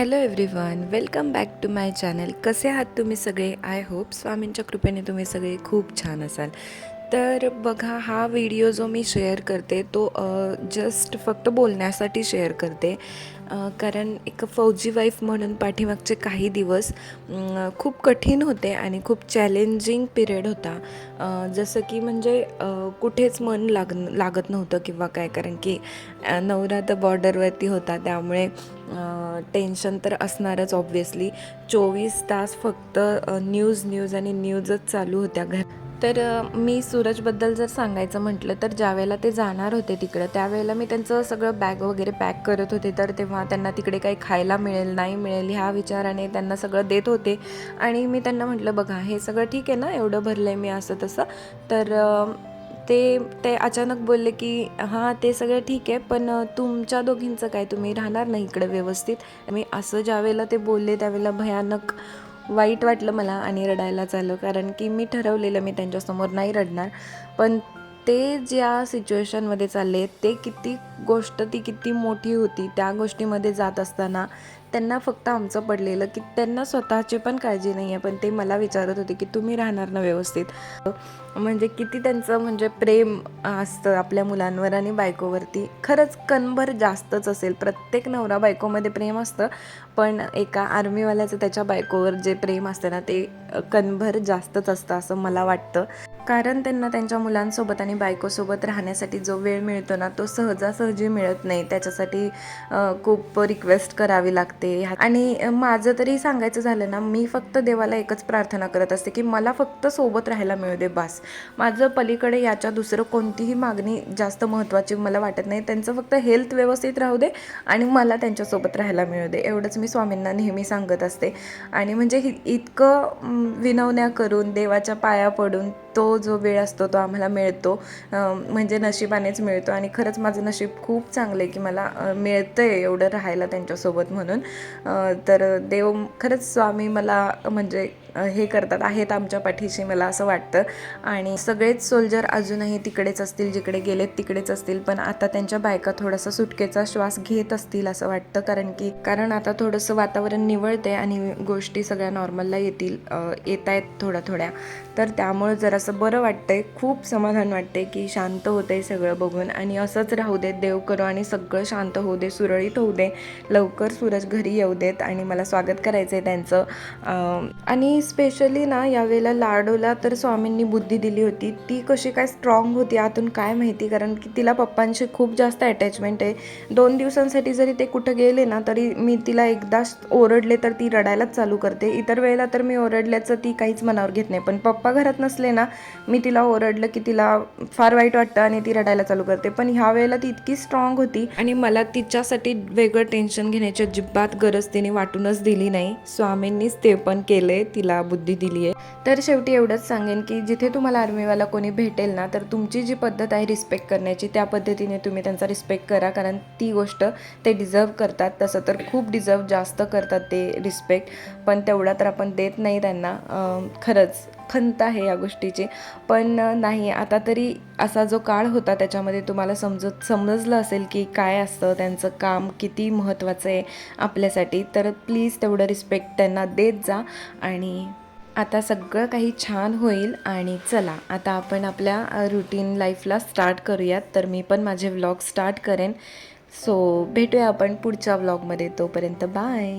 Hello everyone welcome back to my channel कसे आहात तुम्ही सगळे? आय होप स्वामींच्या कृपेने तुम्ही सगळे खूप छान असाल. तर बघा हा व्हिडिओ जो मी शेअर करते तो जस्ट फक्त बोलण्यासाठी शेअर करते. कारण एक फौजी वाईफ म्हणून पाठीमागचे काही दिवस खूप कठीण होते आणि खूप चॅलेंजिंग पिरियड होता. जसं की म्हणजे कुठेच मन लाग लागत नव्हतं किंवा काय कारण की नवरा तर बॉर्डरवरती होता त्यामुळे टेन्शन तर असणारच ऑब्व्हियसली चोवीस तास फक्त न्यूज न्यूज आणि न्यूजच चालू होत्या घर. तर मी सूरजबद्दल जर सांगायचं म्हटलं तर ज्यावेळेला ते जाणार होते तिकडं त्यावेळेला मी त्यांचं सगळं बॅग वगैरे पॅक करत होते. तर तेव्हा त्यांना तिकडे काही खायला मिळेल नाही मिळेल ह्या विचाराने त्यांना सगळं देत होते. आणि मी त्यांना म्हटलं बघा हे सगळं ठीक आहे ना? एवढं भरलं आहे मी असं तसं तर ते ते अचानक बोलले की हां ते सगळं ठीक आहे पण तुमच्या दोघींचं काय? तुम्ही राहणार नाही इकडे व्यवस्थित. मी असं ज्यावेळेला ते बोलले त्यावेळेला भयानक वाईट वाटलं मला आणि रडायला झालं. कारण की मी ठरवलेलं मी त्यांच्यासमोर नाही रडणार. पण ते ज्या सिच्युएशनमध्ये चालले ते किती गोष्ट ती किती मोठी होती त्या गोष्टीमध्ये जात असताना त्यांना फक्त आमचं पडलेलं की त्यांना स्वतःची पण काळजी नाही आहे पण ते मला विचारत होते की तुम्ही राहणार ना व्यवस्थित? म्हणजे किती त्यांचं म्हणजे प्रेम असतं आपल्या मुलांवर आणि बायकोवरती. खरंच कणभर जास्तच असेल. प्रत्येक नवरा बायकोमध्ये प्रेम असतं पण एका आर्मीवाल्याचं त्याच्या बायकोवर जे प्रेम असतं ना ते कणभर जास्तच असतं असं मला वाटतं. कारण त्यांना त्यांच्या मुलांसोबत आणि बायकोसोबत राहण्यासाठी जो वेळ मिळतो ना तो सहजासहजी मिळत नाही. त्याच्यासाठी खूप रिक्वेस्ट करावी लागते. आणि माझं तरी सांगायचं झालं ना मी फक्त देवाला एकच प्रार्थना करत असते की मला फक्त सोबत राहायला मिळू दे बास. माझं पलीकडे याच्या दुसरं कोणतीही मागणी जास्त महत्त्वाची मला वाटत नाही. त्यांचं फक्त हेल्थ व्यवस्थित राहू दे आणि मला त्यांच्यासोबत राहायला मिळू दे. एवढंच मी स्वामींना नेहमी सांगत असते. आणि म्हणजे इतकं विनवण्या करून देवाच्या पाया पडून तो जो वेळ असतो तो आम्हाला मिळतो. म्हणजे नशिबानेच मिळतो आणि खरंच माझं नशीब खूप चांगलं आहे की मला मिळतं आहे एवढं राहायला त्यांच्यासोबत म्हणून. तर देव खरंच स्वामी मला म्हणजे हे करतात आहेत आमच्या पाठीशी मला असं वाटतं. आणि सगळेच सोल्जर अजूनही तिकडेच असतील जिकडे गेलेत तिकडेच असतील. पण आता त्यांच्या बायका थोडासा सुटकेचा श्वास घेत असतील असं वाटतं. कारण की कारण आता थोडंसं वातावरण निवळते आणि गोष्टी सगळ्या नॉर्मलला येतील येत आहेत थोड्या थोड्या. तर त्यामुळं जरासं बरं वाटतंय. खूप समाधान वाटते की शांत होतंय सगळं बघून. आणि असंच राहू देत देव करू आणि सगळं शांत होऊ दे सुरळीत होऊ दे. लवकर सूरज घरी येऊ देत आणि मला स्वागत करायचं आहे त्यांचं आणि आणि स्पेशली ना यावेळेला लाडोला तर स्वामींनी बुद्धी दिली होती. ती कशी काय स्ट्रॉंग होती आतून काय माहिती? कारण की तिला पप्पांशी खूप जास्त अटॅचमेंट आहे. दोन दिवसांसाठी जरी ते कुठं गेले ना तरी मी तिला एकदा ओरडले तर ती रडायलाच चालू करते. इतर वेळेला तर मी ओरडल्याचं ती काहीच मनावर घेत नाही. पण पप्पा घरात नसले ना मी तिला ओरडलं की तिला फार वाईट वाटतं आणि ती रडायला चालू करते. पण ह्या वेळेला ती इतकी स्ट्रॉंग होती. आणि मला तिच्यासाठी वेगळं टेन्शन घेण्याची अजिबात गरज तिने वाटूनच दिली नाही. स्वामींनीच ते पण केले तिला बुद्धी दिली आहे तर शेवटी एवढंच सांगेन की जिथे तुम्हाला आर्मीवाला कोणी भेटेल ना तर तुमची जी पद्धत आहे रिस्पेक्ट करण्याची त्या पद्धतीने तुम्ही त्यांचा रिस्पेक्ट करा. कारण ती गोष्ट ते डिझर्व करतात. तसं तर खूप डिझर्व जास्त करतात ते रिस्पेक्ट पण तेवढा तर आपण देत नाही त्यांना. खरंच. खंत आहे या गोष्टीची. पण नाही आता तरी असा जो काळ होता त्याच्यामध्ये तुम्हाला समजत समजलं असेल की काय असतं त्यांचं काम किती महत्त्वाचं आहे आपल्यासाठी तर प्लीज तेवढं रिस्पेक्ट त्यांना देत जा आणि आता सगळं काही छान होईल आणि चला आता आपण आपल्या रुटीन लाईफला स्टार्ट करूयात. तर मी पण माझे व्लॉग स्टार्ट करेन. सो भेटूया आपण पुढच्या व्लॉगमध्ये तोपर्यंत बाय